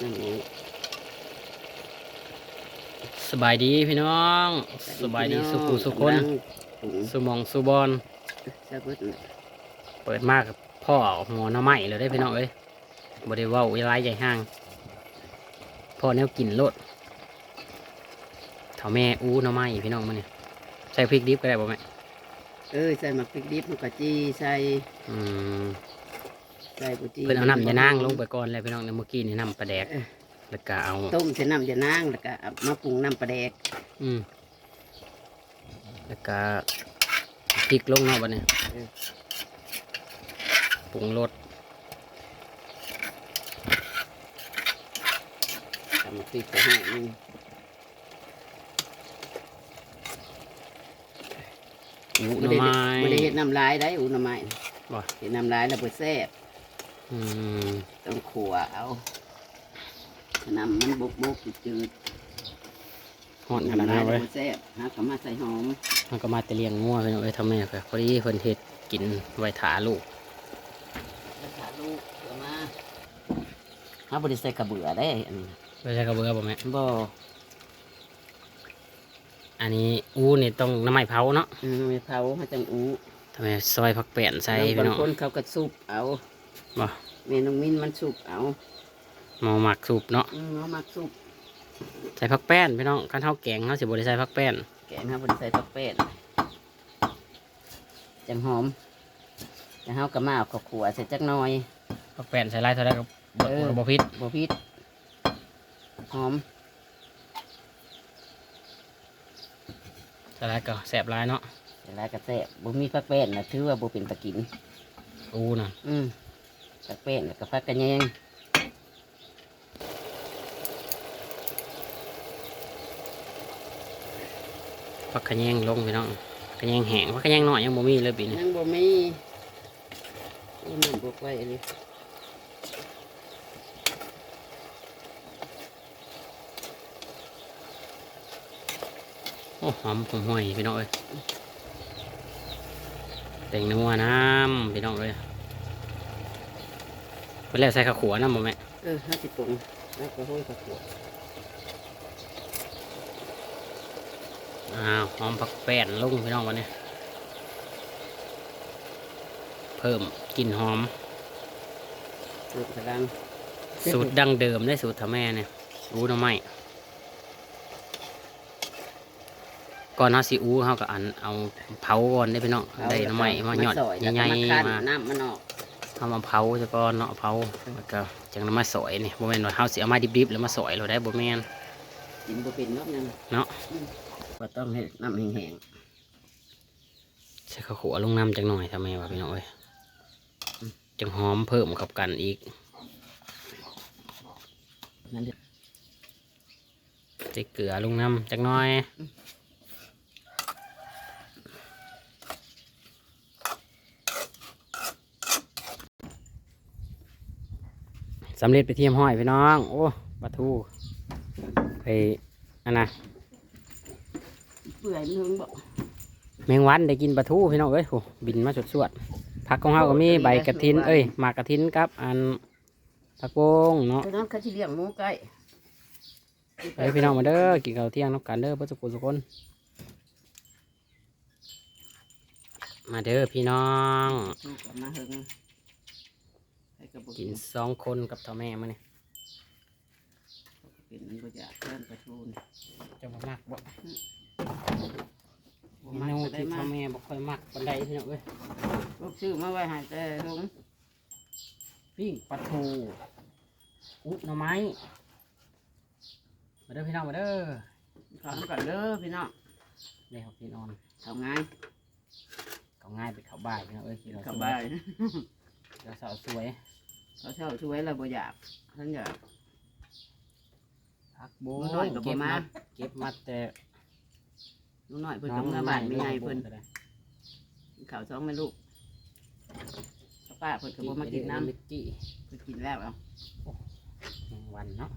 นั่นนี่สบายดีพี่น้อง สบายดีสุขุสุคนกำลังปรุงสุหมองสุบอลซะเบิดน่ะเปิดมากกับพ่อหมอหน้าไม้เลยได้อพี่น้องเอ้ยบริว่าวิไลใหญ่ห้าง พ่อแนวกินโลดเถาแม่อู้หน้าไม้พี่น้องมันเนี่ยใส่พริกดิบก็ได้บ่แม่เออใส่หมักพริกดิบมันก็จีใส่อืม ใส่บุจีเพิ่นเอาน้ำยานางลงไปก่อนเลยพี่น้องในเมื่อกี้นี่น้ำปลาแดกเออแล้วก็เอาต้มใส่น้ำยานางแล้วก็เอามาปรุงน้ำปลาแดกอืมแล้วก็พริกลงเนาะบัดนี้ปรุงรสทำพริกไปให้มันอู้หไม่น่อได้ไม้ไม่ได้เห็ดน้ำลายได้อุ่นน้ำไม้บ่เห็ดน้ำลายแล้วเปิดแซ่บอืม ต้องขัวเอาน้ำมันบุกบุกๆจืดหอนๆขนาดน้ำลานั้ยนแล้วเว้ยเปิดแซ่บหากมาใส่หอมมันก็มาแต่เลี้ยงงัวไปเนาะเอ้ยทำแม่ค่ะพอดีเพิ่นเฮ็ดกินไว้ถาลูกแล้วขาลูกเดี๋ยวมาหาบริใส่กระเบื่อได้อันนี้ไม่ใช่กระเบือบ่แม่บ่อันนี้อู้นี่ต้องน้ำไม้เผาเนาะอืมไม่เผาให้จังอูทำไมซอยผักเปลี่ยนใส่แล้วพี่บางน้องคนเขาก็สุบเอา บ่เมนูมินมันสุบเอาหมอหมักสูบเนาะอืมเอามักสุบใส่ผักแป้นพี่น้องคันเฮาแกงเฮาสิบ่ได้ใส่ผักแป้นแกงฮะบริใส่ผักเป็ดจังหอมจะเฮากระมาเอาข้าวขัวใส่จักหน่อย ผักแป้นใส่หลายเท่าใดก็บ่เออ บ่พิษบ่พิษหอมใส่หลายก็แซ่บหลายเนาะเวลากระแซ่บบ่มีผักเป็ดนะถือว่าบ่เป็นตะกินอู้น่ะ อืม ผักเป็ดแล้วก็ผักกระแยงผักขะแยงลงพี่น้องขะแยงแห้งผักขะแยงน้อยยังบ่มีเลยปีนี้ยังบ่มีอู้น้ำบกไว้อันนี้โอ้หอมผมห่วยพี่น้องเอ้ยแต่งนัวน้ำพี่น้องเอ้ย เพิ่นแล้วใส่ข้าวขัวน้ำบ่แม่เออห้าสิบปรุงแล้วก็ห้อยผักขัวอ้าวหอมผักแป้นลงพี่น้องวันนี้ เพิ่มกลิ่นหอม สูตรกระดังสูตรดั้งเดิมได้สูตรทำแม่เนี่ยอู้หน้ำไม้ก่อนเฮาสิอู้เฮาก็อันเอาเผาก่อนได้พี่น้องได้หน้ำไม้มาหยอดซอยแล้วใหก็ญ่มาคั้นๆมาน้ำมันออก เอามาเผาซะก่อนเนาะเผาแล้วก็จังนำมาสอยนี่บ่แม่นว่าเฮาสิเอามาดิบๆแล้วมาสอยเราได้บ่แม่นกินบ่เป็นเนาะนั่นเนาะก็ต้องให้น้ำแห้งใส่ข้าวขัวลงน้ำจังหน่อยทำไมวะพี่น้องเอ้ยจังหอมเพิ่มกับกันอีกๆนั่นเด้อใส่เกลือลงน้ำจังหน่อย สำเร็จไปเทียมห้อยพี่น้อง โอ้ปลาทูไปอันนะเปื่อยมันเพิ่งบอกแมงวันได้กินปลาทูพี่น้องเอ้ยโหบินมาสวดๆผักของเฮาก็มีใบกระถิน เอ้ยหมากกระถินกับ อันผักโป่งเนาะเพราะนั้นเขาจะเลี้ยงหมูไก่เอ้ยพี่น้องมาเด้อกินข้าวเที่ยงน้ำกันเด้อเพื่อสุขสุขคน มาเด้อพี่น้อง ลูกกับมาเฮิงให้ กระบอกกินสองคนกับเท่าแม่มาเนี่ยเป็นมันบ่อยากเพิ่มกระทูนจะบ่มักบ่บ่เมมักนูก็ได้ที่มาเท่าแม่บ่ค่อยมักปันใดพี่น้องเอ้ยลูกซื้อมาไว้ให้แต่ลงปิ้งปลาทูอุ๊บหน่อไม้มาเด้อพี่น้องมาเด้อขอน้ำก่อนเด้อพี่น้องเดี๋ยวพี่นอนทำงานเขาง่ายไปเขาบ่ายพี่น้องเอ้ยกินเรากลับสวบ้ายนเราสาวสวย เขาเช่าช่วยเราบ่อยากท่านอยาก พักโบมื้อน้อยก็บ่เก็บมามาเก็บมาแต่ลูกน้อยเพิ่นต้องเมื่อบ้านไม่ใหญ่เพิ่นก็ได้ข้าวซองแม่ลูกป้าเพิ่นก็บ่มากินน้ำลิกกี้เพิ่นกินแล้วเอาแมงวันเนาะ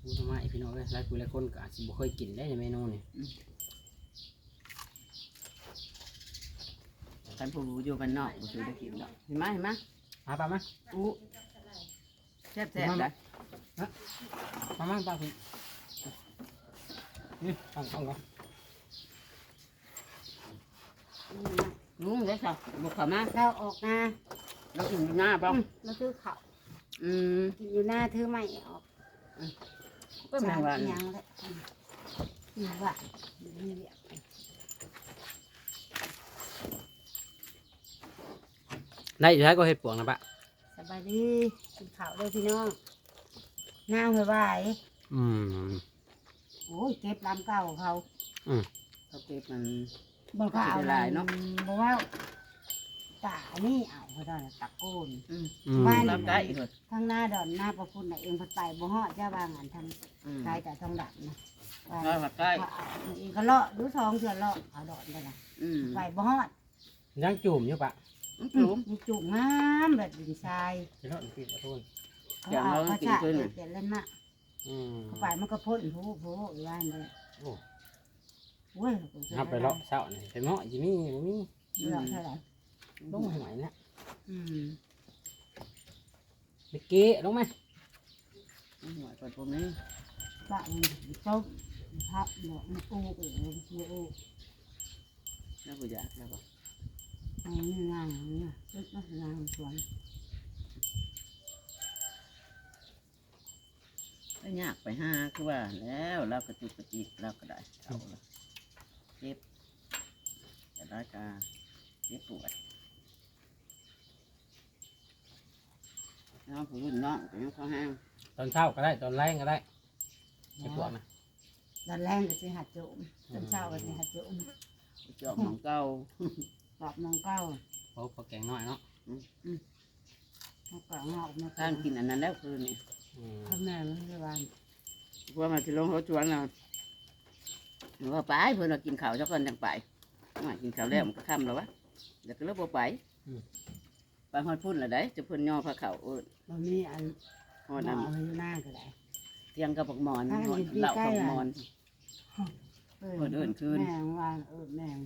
พูดทำไมพี่น้องเอ้ยหลายคนหลายคนก็อาจจะบ่เคยกินได้ในเมนูนี่ท่านผู้อยู่บ้านนอกบ่ซื้อได้กินดอกเห็นไหมเห็นไหม มาปะมาอู้แซ่บแซ่บนะมามาป้าคุณนี่ตั้งตั้งก่อนลุงได้ค่ะบุกเข้ามาเราออกนาเราถึงหน้าเปล่าอืมเราซื้อข้าวอืมกินอยู่หน้าถือไม่ออกก็แม่งว่ายังเลยอืมนี่ว่านี่เรียก ได้อยู่ท้ายก็เห็ดปวงนะปะสบายดีกินข้าวเลยพี่น้องน้าเมื่อวายอืม โอ้ยเก็บลำเก่าเขาเขาเก็บมันบอกเขาเอาเสียดายเนาะบอกว่าตานี่เอาเขาได้ตะโกน อืมอืมบ้านรับได้อีกเหรอทั้งหน้าดอนหน้าประคุณน่ะเองพัดไปบ่ฮอดเจ้าบางอันทอืมำกายแต่ทองดับนะว่าได้ผักใกล้เขาเอาเองก็เลาะดูทองเถื่อเลาะเอาดอนได้ละอืมไปบ่ฮอดยังจุ่มอยู่ปะ มันจุ๋มมีจุกงามแบบดินทรายเดี๋ยวเราปิดประตูเขาอย่างเอาเราเขากินชะขึ้นเด็น่ะดเด็ดเล่นน่ะอืมเขาไปมันก็พ่นโผล่โผล่อยู่บ้านเลยโอ้โอ้ยเอาไปเลาะเสาหน่อยไปเหมาะจิมี่บ่มีเลาะเท่าไหร่ลงหวยนะอืมเมื่อกี้ลงไหมหัวคนพวกนี้ปะมันต้มพับหมกมันอูไปเลยมันอูแล้วกูอยากแล้วก็ อันนี้งานอย่างนี้ตึกมันงานสวนไม่ยากไปห้าคือว่าแล้วเรากระจุกกระจิกเราก็ได้เอาละเจ็บจะได้กาเจ็บปวดน้องผู้รุ่นน้องก็ยังเขาห้างตอนเช้าก็ได้ตอนแรงก็ได้เห็ดปวงนะตอนแรงก็สิหัดโจมตอนเช้าก็สิหัดโจมไปเจาะหมองเก้า ปอบมองเก้าเพราะพอแกงน้อยเนาะเขาก็งอกมาท่านกินอันนั้นแล้วคืนนี่อืมพ่อแม่มันไม่วานเพราะว่ามาที่ลงเขาชวนเราหรือว่าไปเพื่อนเรากินข้าวสักคนจังไปว่ากินข้าวแล้วมันก็ค่ำแล้ววะเดี๋ยวก็เลิกบ่ไปไปฮอดพุ่นละได้จะเพิ่นย่อพระเขาเออมันมีอันฮอดหมน้ออยู่หน้าก็ได้ำเตียงกับบักหมอนถ้าหมอนอยู่ที่เหล่าใกล้กับอะหมอนเออเอิ้นเอิ้นคืน แม่งวานเออแม่ง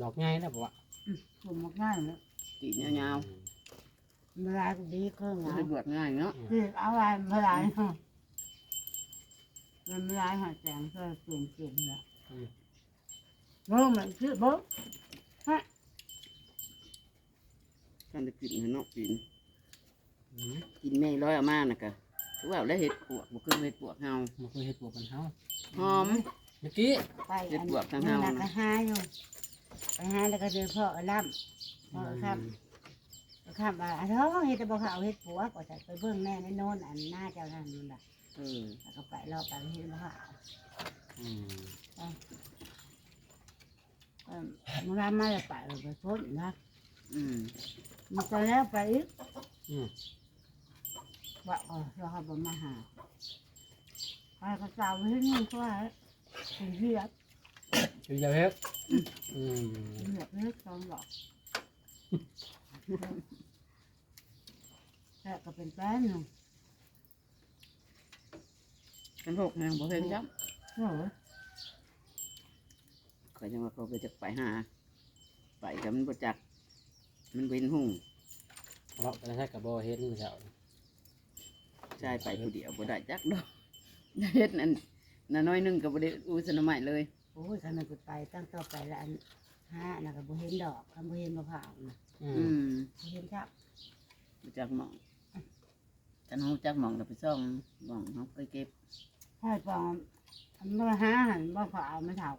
ดอกง่ายนะบอกว่าผมมักง่ายเลยตีนยาวเวลาก็ดีเครื่องๆเอาสะดวกง่ายเนาะคือเอาไว้เมื่อไรมันไม่ไรหาแสงก็เปลี่ยนเปลี่ยนเลยโบ้มันคือโบ้ท่านจะกินให้เนาะกินอืมกินแม่ร้อยเอามาน่ะกะถือว่าแล้วเห็ดปวกบ่คือเห็ดปวกเฮามันคือเห็ดปวกมันเฮาหอมเมื่อกี้ไปเฮ็ดบวกทางนั่เฮานน่ะนะก็หาอยู่ ไปหาแล้วก็เดินพ่อล่ำพ่อครับข้ามมาท้องเฮ็ดแต่บ่เขาเฮ็ดผัวก็จะไปเบิ่งแน่ในโน่นอันหน้าเจ้าท่านนู่นน่ะเออแล้วก็ไปรอบไปเฮ็ดบ่เขาอืมเออมันรามาแล้วไปแล้วไปพ้นนะอืมมันก็แล้วไปอีกอืมว่าเออเราเขาบ่มาหาไปก็สาวเฮ็ดนี่ก็ว่าสิเรีย กอยู่ยาเฮ็ดอืมเรียกเฮ็ดสองดอกแต่ก็เป็นแป้นหนึงกันหกแมงบ่เห็นจังโอ้ยข่อยจังว่าเขาไปจักไปหา ไปกับมันบ่จัก มันเว้นหุ่งเลาะไปใช้กับบ่เฮ็ดมื้อเช้าชายไปผู้เดียวบ่ได้จักดอกเฮ็ดนั่นน่ะน้อยหนึงก็บ่ได้อู้สนใหม่เลย อ้ยคันมันไปตั้งต่อไปแล้วอันห้าน่ะก็บ่เห็นดอกคันบ่เห็นมะพร้าวน่ะอือืมมบ่เห็นครับบ่จักหมองฉันฮู้จักหมองแล้วไปซ่องหมองเฮาไปเก็บถ้าปองอันบ่หาหันบ่พอเอาไม่เท่า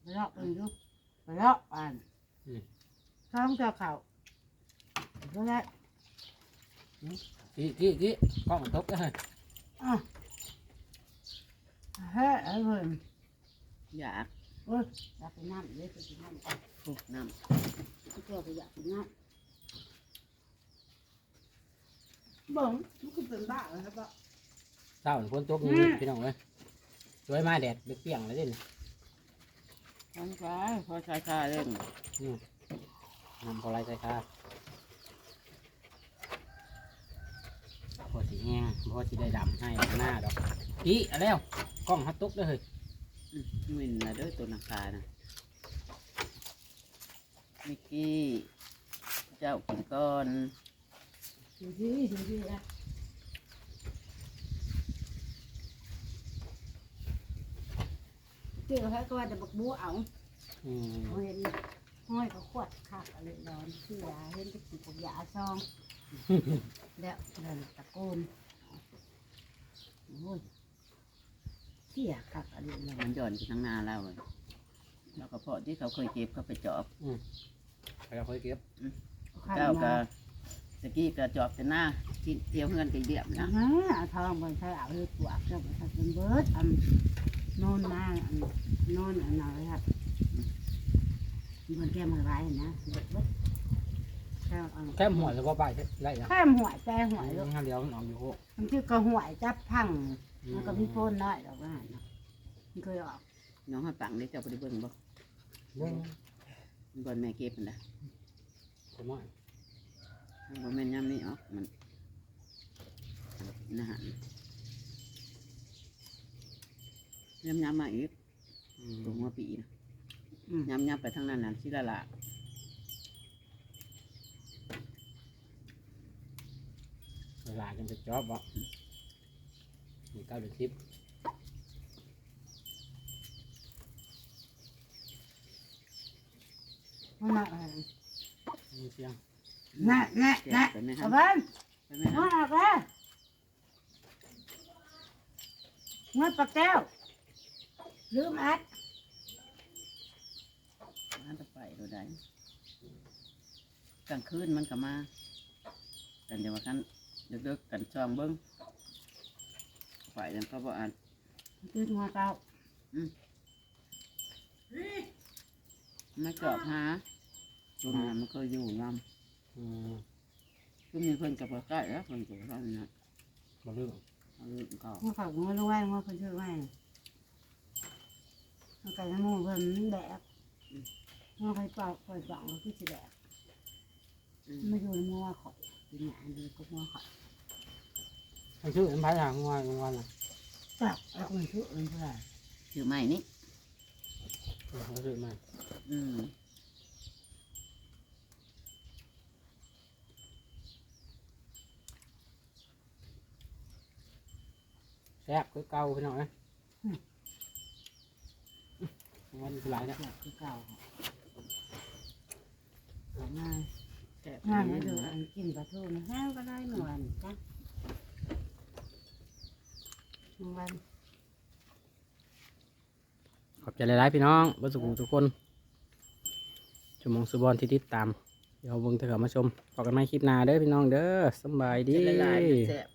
ไปเลาะไปดูไปเลาะปานท้องเจ้าเขาก็ได้กี้กี้กี้กล้องมันตกเลยอะเฮ้ยเอ้ยเพิ่นอยาก โอ้ยอยากกินน้ำเลยไปกินน้ำก่อนพุกน้ำพี่เจ้าก็อยากกินน้ำเบิ่งมันคือเป็นบ้าเลยครับบ่เช้าฝนตกนี่พี่น้องเอ้ยสวยมาแดดเปรี้ยงเลยเด้นี่ทางซ้ายพอชายคาเล่นนำพอไรใส่คาพอสีแห้งพอสีได้ดำให้หน้าดอกกี้เอาแล้วกล้องฮัตตุกเด้อเฮ้ยอื มินนะด้วยตัวนาคานะมิกกี้ เจ้ากินก่อนดูสิดูสิอะเกี่ยวกับก็ว่าจะบักบัวเอาเห็นห้อยเขาขวดคักเอะไรร้อนเสียเห็นตะกี้กับยาซอง แล้วเดินตะโกนโอ้ย สียคักอะไรร้อมันนหย่อนอยู่ทั้งนาเราเลยแล้วก็เพาะที่เขาเคยเก็บเขาไปจอบไปเอาค่อยเก็บข้าเจ้าก็มาตะกี้ก็จอบแต่หน้าที่เที่ยวเฮือนกันเดียบนะฮะเอาทองบนใช้เอาเลยปวกเจ้าบนใช้เป็นเบิร์ดอันโน่นมาอันโน่นอันน้อยครับบนแก้มมือไว้นะเบิดเบิดแก้มอันแค่หัวแล้วก็ไปได้แล้วแก้มหวยใจหวยลูกงานเดียวมันออกอยู่โอ้มันคือกระหวยจับพัง มันก็มีโพนน้อยดอกว่าเนาะมันเคยออกน้องให้ปังได้เจ้าไปเบิ่งบ่เรื่องบนแม่เก็บมันนะคนน้อยบนแม่นย่ำนี่ออกมันนะฮะย้ำย้ำมาอีกอืตัวมหัวปีนะอืมย้ำย้ำไปทางนั้นน่ะสิละละเวลากันจะจอบบ่ มีเก้าเดือนสิบมันมาอะไรมีเสียงน่ะน่ะแก่น่ะไปไหมครัเอาบบ้านไปไหมคมารับออกแล้วเงินปลาแก้ว ลืมอัดมาจะไปดูได้กลางคืนมันก็มากันเดี๋ยวว่ากันเลิกๆกันช่องเบิ้ง ไปแล้วก็บ่อ่านตื่นหัวเก้าไม่จอบหาตัวนั้นมันเคยอยู่นอืมำก็มีเพิ่นกับใกล้แล้วเพิ่นกับท่านนะบ่เรื่องเอาเรื่องเขาหัวเขาหัวลงไว้หัวคนชื่อไว้หัวไก่น้ำมูกเพิ่นแดกหัวไข่เปล่าไข่เปล่าก็คือสิแดกอืมไม่อยู่ในหัวข่อยกินหยาดีก็หัวข่อย มันชื่อมันพายทางงอนงอนอะจับแล้วก็มันชื่ออื่นเท่าไหร่ชื่อใหม่นี่เขาชื่อมาอืมแซ่บคือเก่าพี่น้องนะวันคือหลายเนี่ยจับคือเก่าเอาง่ายแซ่บง่ายดีนะดูนะอันกินปลาทูนะแห้วก็ได้หนวลจ้ะ หนึ่งวันขอบใจหลายๆพี่น้องบัสุกุทุกคนชมมองสุบอลที่ติดตาม เดี๋ยวเบิ่งเถอะมาชมพอกันใหม่คลิปหน้าเด้อพี่น้องเด้อสำบายดี เจ็ดหลายๆแซ่บ